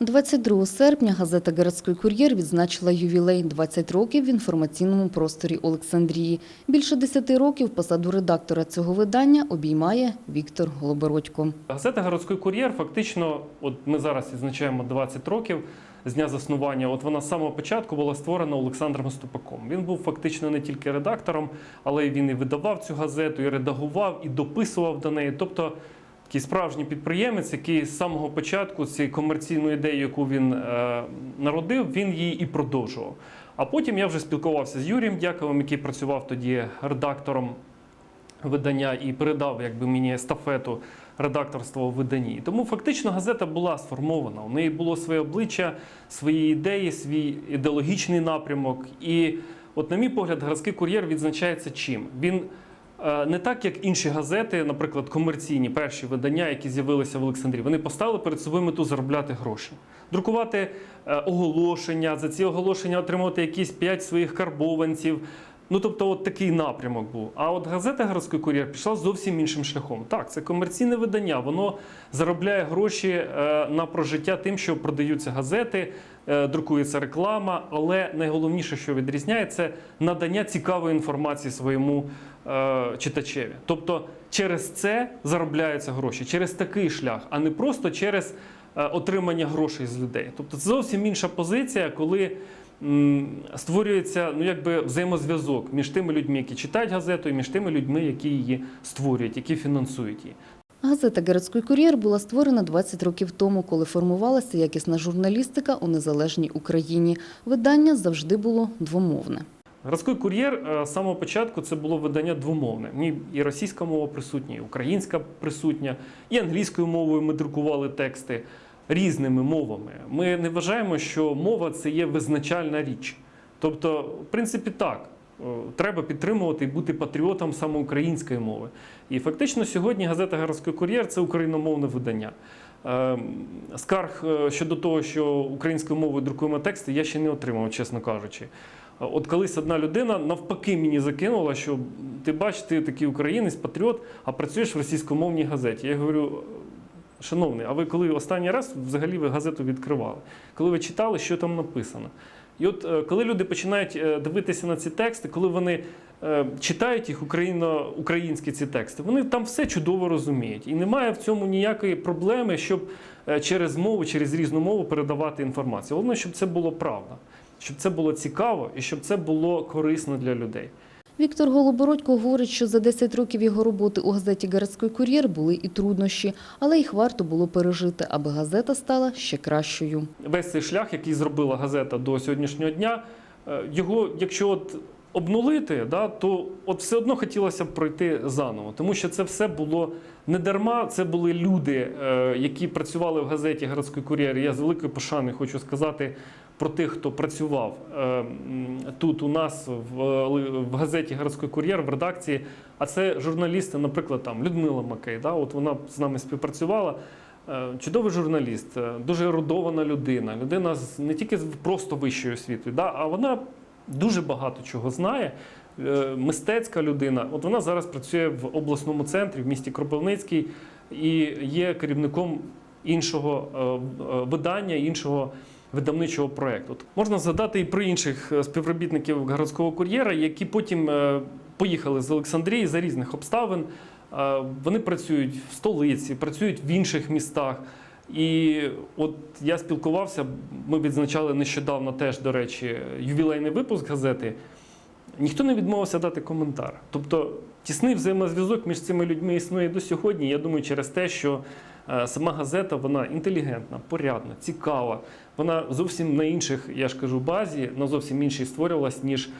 22 серпня газета «Городський кур'єр» відзначила ювілей 20 років в інформаційному просторі Олександрії. Більше 10 років посаду редактора цього видання обіймає Віктор Голобородько. Газета Городський кур'єр фактично, от ми зараз відзначаємо 20 років з дня заснування. От вона з самого початку була створена Олександром Ступаком. Він був фактично не тільки редактором, але й він і видавав цю газету, і редагував, і дописував до неї. Тобто такий справжній підприємець, який з самого початку цієї комерційної ідеї, яку він е, народив, він її і продовжував. А потім я вже спілкувався з Юрієм Дяковим, який працював тоді редактором видання і передав якби мені естафету редакторства у виданні. Тому фактично газета була сформована. У неї було своє обличчя, свої ідеї, свій ідеологічний напрямок. І, от, на мій погляд, городський кур'єр відзначається чим? Він не так, як інші газети, наприклад, комерційні перші видання, які з'явилися в Олександрії, вони поставили перед собою мету заробляти гроші, друкувати е, оголошення, за ці оголошення отримувати якісь п'ять своїх карбованців. Ну, тобто, от такий напрямок був. А от газета Городський кур'єр пішла зовсім іншим шляхом. Так, це комерційне видання, воно заробляє гроші е, на прожиття тим, що продаються газети, е, друкується реклама. Але найголовніше, що відрізняє, це надання цікавої інформації своєму е, читачеві. Тобто, через це заробляються гроші, через такий шлях, а не просто через отримання грошей з людей. Тобто, це зовсім інша позиція, коли створюється ну якби взаємозв'язок між тими людьми, які читають газету, і між тими людьми, які її створюють, які фінансують її. Газета «Городський кур'єр» була створена 20 років тому, коли формувалася якісна журналістика у незалежній Україні. Видання завжди було двомовне. Городський кур'єр е, з самого початку це було видання двомовне. В і російська мова присутня, і українська присутня, і англійською мовою ми друкували тексти різними мовами. Ми не вважаємо, що мова це є визначальна річ. Тобто, в принципі, так. е, Треба підтримувати і бути патріотом саме української мови. І фактично сьогодні газета Городський кур'єр це україномовне видання. Е, Скарг е, щодо того, що українською мовою друкуємо тексти, я ще не отримав, чесно кажучи. От колись одна людина навпаки мені закинула, що ти бачиш, ти такий українець, патріот, а працюєш в російськомовній газеті. Я говорю, шановний, а ви коли останній раз взагалі ви газету відкривали? Коли ви читали, що там написано? І от е, коли люди починають е, дивитися на ці тексти, коли вони е, читають їх україно, українські ці тексти, вони там все чудово розуміють. І немає в цьому ніякої проблеми, щоб через мову, через різну мову передавати інформацію. Головне, щоб це було правда, щоб це було цікаво і щоб це було корисно для людей. Віктор Голобородько говорить, що за 10 років його роботи у газеті «Городський кур'єр» були і труднощі, але їх варто було пережити, аби газета стала ще кращою. весь цей шлях, який зробила газета до сьогоднішнього дня, е, його, якщо от обнулити, да, то от все одно хотілося б пройти заново, тому що це все було не дарма. Це були люди, е, які працювали в газеті Городський кур'єр. Я з великою пошаною хочу сказати про тих, хто працював е, тут у нас в, в газеті Городський кур'єр в редакції. А це журналісти, наприклад, там Людмила Макей. Да, от вона з нами співпрацювала. Е, Чудовий журналіст, е, дуже ерудована людина, людина з не тільки з просто вищою освітою, да, а вона дуже багато чого знає. е, Мистецька людина. От вона зараз працює в обласному центрі в місті Кропивницький і є керівником іншого е, е, видання, іншого видавничого проєкту. Можна згадати і про інших співробітників городського кур'єра, які потім поїхали з Олександрії за різних обставин. Вони працюють в столиці, працюють в інших містах. І от я спілкувався, ми відзначали нещодавно теж, до речі, ювілейний випуск газети. Ніхто не відмовився дати коментар. Тобто тісний взаємозв'язок між цими людьми існує до сьогодні. Я думаю, через те, що е, сама газета вона інтелігентна, порядна, цікава. Вона зовсім на інших, я ж кажу, базі, на зовсім іншій створювалась, ніж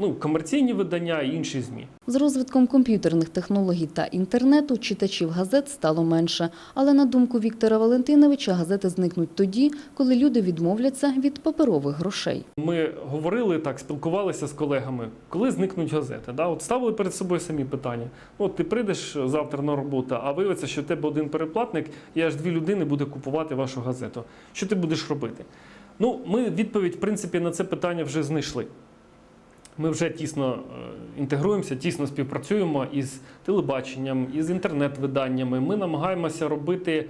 ну, комерційні видання і інші ЗМІ. З розвитком комп'ютерних технологій та інтернету читачів газет стало менше. Але на думку Віктора Валентиновича, газети зникнуть тоді, коли люди відмовляться від паперових грошей. Ми говорили так, спілкувалися з колегами, коли зникнуть газети. Да? От ставили перед собою самі питання. От ти прийдеш завтра на роботу, а виявиться, що в тебе один переплатник, і аж дві людини буде купувати вашу газету. Що ти будеш робити? Ну, ми відповідь, в принципі, на це питання вже знайшли. Ми вже тісно е, інтегруємося, тісно співпрацюємо із телебаченням, із інтернет-виданнями. Ми намагаємося робити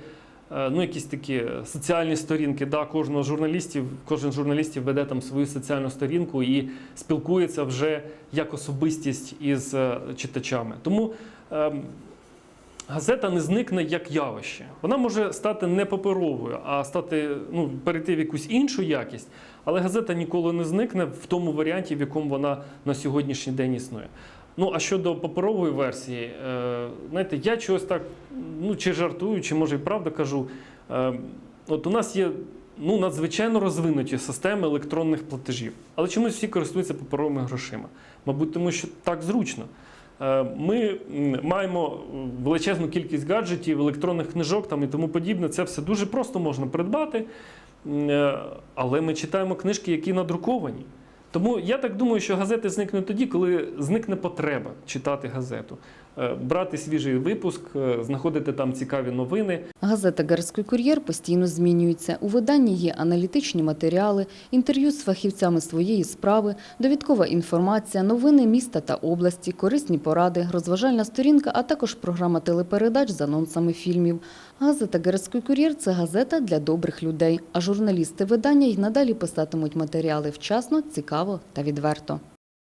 е, ну, якісь такі соціальні сторінки. Да, кожного журналістів, кожен журналістів веде там свою соціальну сторінку і спілкується вже як особистість із е, читачами. Тому ем, газета не зникне як явище. Вона може стати не паперовою, а стати ну, перейти в якусь іншу якість. Але газета ніколи не зникне в тому варіанті, в якому вона на сьогоднішній день існує. Ну а щодо паперової версії, е, знаєте, я чогось так, ну чи жартую, чи може і правда кажу. Е, от у нас є ну, надзвичайно розвинуті системи електронних платежів, але чомусь всі користуються паперовими грошима. Мабуть, тому що так зручно. Е, Ми маємо величезну кількість гаджетів, електронних книжок там і тому подібне. Це все дуже просто можна придбати, е, але ми читаємо книжки, які надруковані. Тому я так думаю, що газети зникнуть тоді, коли зникне потреба читати газету, Е, брати свіжий випуск, е, знаходити там цікаві новини. Газета «Герський кур'єр» постійно змінюється. У виданні є аналітичні матеріали, інтерв'ю з фахівцями своєї справи, довідкова інформація, новини міста та області, корисні поради, розважальна сторінка, а також програма телепередач з анонсами фільмів. Газета «Герський кур'єр» – це газета для добрих людей, а журналісти видання й надалі писатимуть матеріали вчасно, цікаво та відверто.